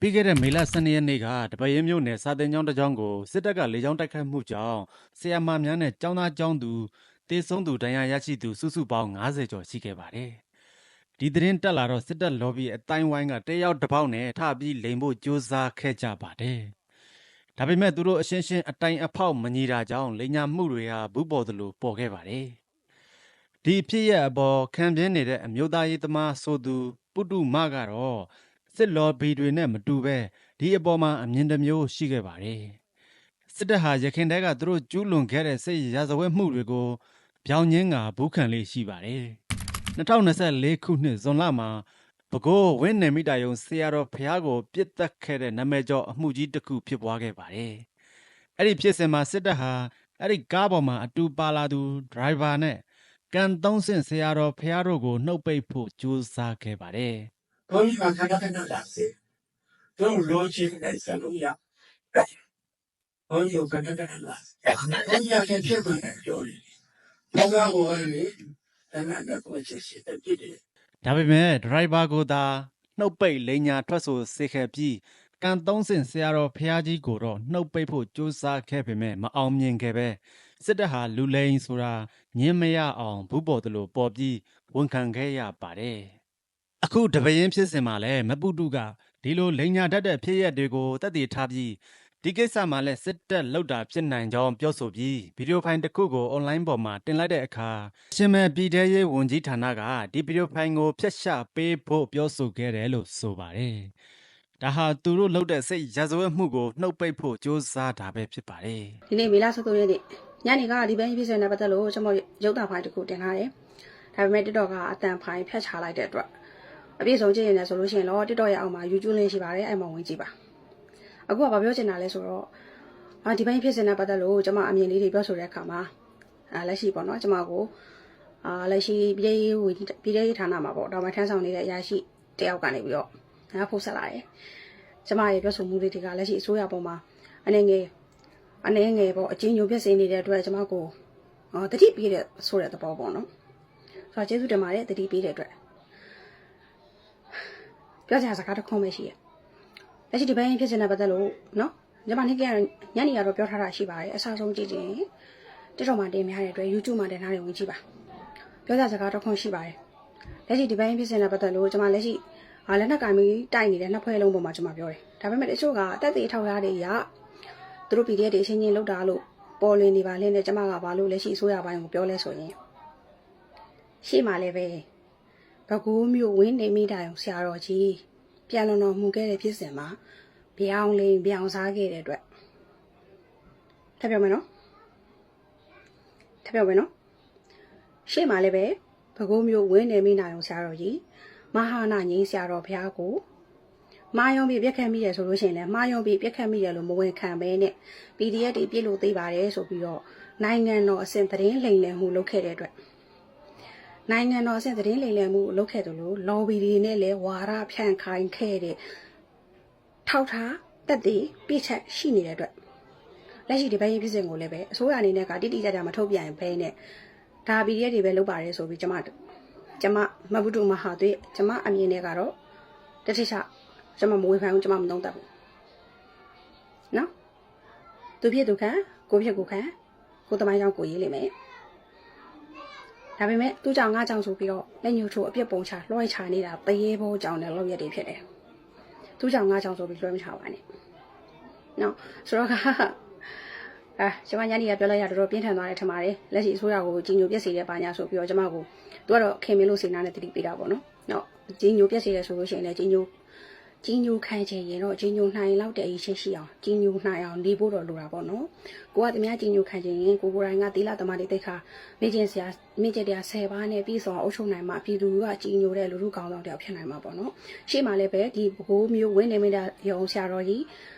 ပြီးခဲ့တဲ့မေလ12ရက်နေ့ကတပရင်မြို့နယ်စာတင်ကျောင်းတစ်ကျောင်းကိုစစ်တပ်ကလေကြောင်းတိုက်ခိုက်မှုကြောင့်ဆရာမများနဲ့ကျောင်းသားကျောင်းသူတေဆုံးသူတရားရရှိသူစုစုပေါင်း90ကျော်ရှိခဲ့ပါတယ်။ဒီသတင်းတက်လာတော့စစ်တပ်လော်ဘီအတိုင်းဝိုင်းကတယောက်တစ်ပေါက်နဲ့ထပြီးလိန်ဖို့ကြိုးစားခဲ့ကြပါတယ်။ဒါပေမဲ့သူတို့အရှင်းရှင်းအတိုင်အဖောက်မညီတာကြောင့်လိန်ညာမှုတွေဟာဘူးပေါ်သလိုပေါ်ခဲ့ပါတယ်။ဒီဖြစ်ရအပေါ်ခံပြင်းနေတဲ့အမျိုးသားရေးသမားဆိုသူပုတုမကတော့ စစ်လော်ဘီတွေနဲ့မတူပဲဒီအပေါ်မှာအမြင်တစ်မျိုးရှိခဲ့ပါတယ်စစ်တပ်ဟာရခိုင်တဲကသူတို့ကျူးလွန်ခဲ့တဲ့စစ်ရာဇဝတ်မှုတွေကိုပြောင်းညင်းကဘူးခံလေးရှိပါတယ်2024ခုနှစ်ဇွန်လမှာပဲခူးဝင်းနေမိတာယုံဆရာတော်ဖျားကိုပြစ်တက်ခဲ့တဲ့နာမည်ကျော်အမှုကြီးတစ်ခုဖြစ်ပွားခဲ့ပါတယ်အဲ့ဒီဖြစ်စဉ်မှာစစ်တပ်ဟာအဲ့ဒီကားပေါ်မှာအတူပါလာသူဒရိုင်ဘာနဲ့ကန်သုံးဆင့်ဆရာတော်ဖះတို့ကိုနှုတ်ပိတ်ဖို့ကြိုးစားခဲ့ပါတယ် ဘုန်းကြီးကခဏခဏလာစေတို့လိုချင်တဲ့စလို့ရဘုန်းကြီးကခဏခဏလာဘုန်းကြီးကဖြစ်ပါလေပြောတယ်ဘာသာကိုလေတဏှာကိုချက်ရှိတဲ့ပြည့်တယ်။ဒါပေမဲ့ဒရိုင်ဘာကိုသာနှုတ်ပိတ်လိန်ညာထွက်ဆိုစေခဲ့ပြီးကန်သုံးဆင့်ဆရာတော်ဖះကြီးကိုတော့နှုတ်ပိတ်ဖို့ကြိုးစားခဲ့ပေမဲ့မအောင်မြင်ခဲ့ပဲစစ်တပ်ဟာလူလိန်ဆိုတာညင်းမရအောင်ဘူးပေါ်တယ်လို့ပေါ်ပြီးဝန်ခံခဲ့ရပါတယ်။ အခုတပရင်ဖြစ်စဉ်မှာလည်းမပုတုကဒီလိုလိန်ညာတတ်တဲ့ဖြစ်ရက်တွေကိုတက်တည်ထားပြီးဒီကိစ္စမှာလည်းစစ်တပ်လောက်တာဖြစ်နိုင်ကြောင်းပြောဆိုပြီးဗီဒီယိုဖိုင်တစ်ခုကိုအွန်လိုင်းပေါ်မှာတင်လိုက်တဲ့အခါရှင်မဲပြည်ထရေးဝန်ကြီးဌာနကဒီဗီဒီယိုဖိုင်ကိုဖျက်ချပေးဖို့ပြောဆိုခဲ့တယ်လို့ဆိုပါတယ်။ဒါဟာသူတို့လုပ်တဲ့စိတ်ရာဇဝတ်မှုကိုနှုတ်ပိတ်ဖို့ကြိုးစားတာပဲဖြစ်ပါတယ်။ဒီနေ့မေလ23ရက်နေ့ညနေကဒီဘန်းကြီးဖြစ်စဉ်နဲ့ပတ်သက်လို့ကျွန်မရုပ်သံဖိုင်တစ်ခုတင်ထားတယ်။ဒါပေမဲ့ TikTok ကအတန်ဖိုင်ဖြတ်ချလိုက်တဲ့အတွက် အပြည့်စုံကြည့်ရင်လည်းဆိုလို့ရှိရင်တော့ TikTok ရဲ့အောက်မှာ YouTube link ရှိပါတယ်အဲ့မှာဝင်ကြည့်ပါ။အခုကဘာပြောချင်တာလဲဆိုတော့အာဒီဘန်းကြီးဖြစ်စဉ်နဲ့ပတ်သက်လို့ကျွန်မအမြင်လေးတွေပြောဆိုတဲ့အခါမှာအာလက်ရှိပေါ့နော်ကျွန်မကိုအာလက်ရှိပြည်ရေးဝင်ပြည်ရေးဌာနမှာပေါ့တော်မထမ်းဆောင်နေတဲ့အရာရှိတယောက်ကနေပြီးတော့ငါဖုတ်ဆက်လာတယ်။ကျွန်မရဲ့ပြောဆိုမှုလေးတွေကလက်ရှိအစိုးရပေါ်မှာအနေငယ်အနေငယ်ပေါ့အချင်းညိုပြည့်စင်နေတဲ့အတွက်ကျွန်မကိုအော်တတိပေးတဲ့ဆိုတဲ့သဘောပေါ့နော်ဆိုတော့ကျေးဇူးတင်ပါတယ်တတိပေးတဲ့အတွက် ပြောချင်တာစကားတစ်ခုပဲရှိရလက်ရှိဒီဘန်းဖြစ်နေတဲ့ပတ်သက်လို့နော်ညီမနေ့ကညနေကတော့ပြောထားတာရှိပါတယ်အစားဆုံးကြည့်ချင်းတက်တော်မှာတင်များတဲ့အတွက် YouTube မှာတင်ထားတယ်ဝင်ကြည့်ပါပြောချင်စကားတစ်ခုရှိပါတယ်လက်ရှိဒီဘန်းဖြစ်နေတဲ့ပတ်သက်လို့ကျွန်မလက်ရှိအာလက်နက်ကင်မီတိုက်နေတဲ့နှစ်ဖွဲ့လုံးပေါ်မှာကျွန်မပြောတယ်ဒါပေမဲ့တချို့ကအသက်သေးထောက်ရတဲ့ရာသူတို့ PDF တွေအချင်းချင်းလောက်တာလို့ပေါ်လွင်နေပါလင်းနဲ့ကျမကဘာလို့လက်ရှိအစိုးရပိုင်းကိုပြောလဲဆိုရင်ရှေ့မှာလည်းပဲ ဘကူးမျိုးဝင်းနေမိတာရောဆရာတော်ကြီးပြန်လွန်တော်မူခဲ့တဲ့ဖြစ်စဉ်မှာပြောင်းလိန်ပြောင်းစားခဲ့တဲ့အတွက်ထပ်ပြောမယ်နော်ထပ်ပြောမယ်နော်ရှေ့မှာလည်းပဲဘကူးမျိုးဝင်းနေမိတာရောဆရာတော်ကြီးမဟာနာငိမ့်ဆရာတော်ဘုရားကိုမာယုံပြီးပြက်ခတ်မိတယ်ဆိုလို့ရှိရင်လည်းမာယုံပြီးပြက်ခတ်မိတယ်လို့မဝင်ခံပဲနဲ့ PDF တွေပြစ်လို့သေးပါတယ်ဆိုပြီးတော့နိုင်ငံတော်အဆင့်သတင်းလိမ်လည်မှုလုပ်ခဲ့တဲ့အတွက် နိုင်ငံတော်အဆင့်သတင်းလိမ်လည်မှုလုပ်ခဲ့တယ်လို့ lobby တွေနဲ့လည်းဝါရဖြန့်ခိုင်းခဲ့တဲ့ထောက်ထားတက်တည်ပြစ်ချက်ရှိနေတဲ့အတွက်လက်ရှိဒီဘက်ရေးဖြစ်စဉ်ကိုလည်းပဲအစိုးရအနေနဲ့ကတိတိကျကျမထုတ်ပြန်ဘဲနဲ့ဒါ PDF တွေပဲလုပ်ပါတယ်ဆိုပြီးကျမကျမမဘုဒ္ဓမဟာသွေးကျမအမြင်နဲ့ကတော့တတိချကျွန်မမဝေဖန်ဘူးကျွန်မမသုံးတတ်ဘူးနော်သူဖြစ်သူခံကိုဖြစ်ကိုခံကိုတမိုင်းကြောင့်ကိုရေးလိမ့်မယ် ဒါပေမဲ့သူ့ကြောင့်ငါကြောင့်ဆိုပြီးတော့လက်ညှိုးထိုးအပြစ်ပုံချလွှဲချနေတာတရေဘောကြောင့်လည်းလောက်ရက်တွေဖြစ်တယ်သူ့ကြောင့်ငါကြောင့်ဆိုပြီးလွှဲမချပါနဲ့နော်ဆိုတော့ကအာကျွန်မညနေကပြောလိုက်ရတော့တော်ပြင်းထန်သွားတယ်ထင်ပါတယ်လက်ရှိအစိုးရကိုကြီးညိုပြက်စီတဲ့ပါညာဆိုပြီးတော့ကျွန်မကိုသူကတော့ခင်မင်းလို့စေနာနဲ့တတိပေးတာပေါ့နော်နော်ကြီးညိုပြက်စီတယ်ဆိုလို့ရှိရင်လည်းကြီးညို ကြီးညိုခံချင်ရင်တော့ကြီးညိုနိုင်လောက်တဲ့အရေးရှိရှိအောင်ကြီးညိုနိုင်အောင်နေဖို့တော့လိုတာပေါ့နော်ကိုကတမန်ကြီးညိုခံချင်ရင်ကိုကိုရိုင်းကသီလသမားတွေတိတ်ခါမိကျင်ဆရာမိကျင်တရား10ပါးနဲ့ပြီးဆောင်အုပ်ချုပ်နိုင်မှပြည်သူကကြီးညိုတဲ့လူလူကောင်းဆောင်တယောက်ဖြစ်နိုင်မှာပေါ့နော်ရှေ့မှာလည်းပဲဒီဘကိုးမျိုးဝင်းနေမိတာရုံဆရာတော်ကြီးအာ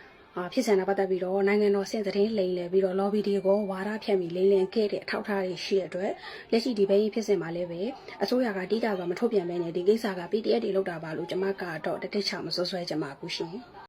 ဖြစ်စံတာပတ်သက်ပြီးတော့နိုင်ငံတော်စင်သတင်းလိမ်လည်ပြီးတော့ lobby တွေကိုဝါဒဖြန့်ပြီးလိမ်လည်ခဲ့တဲ့အထောက်အထားတွေရှိတဲ့အတွက်လက်ရှိဒီဘဲကြီးဖြစ်စင်မှာလည်းပဲအစိုးရကတိကျစွာမထုတ်ပြန်ဘဲနဲ့ဒီကိစ္စက PDF တွေလောက်တာပါလို့ကျွန်မကတော့တတိချမဆွဆွဲချင်ပါဘူးရှင်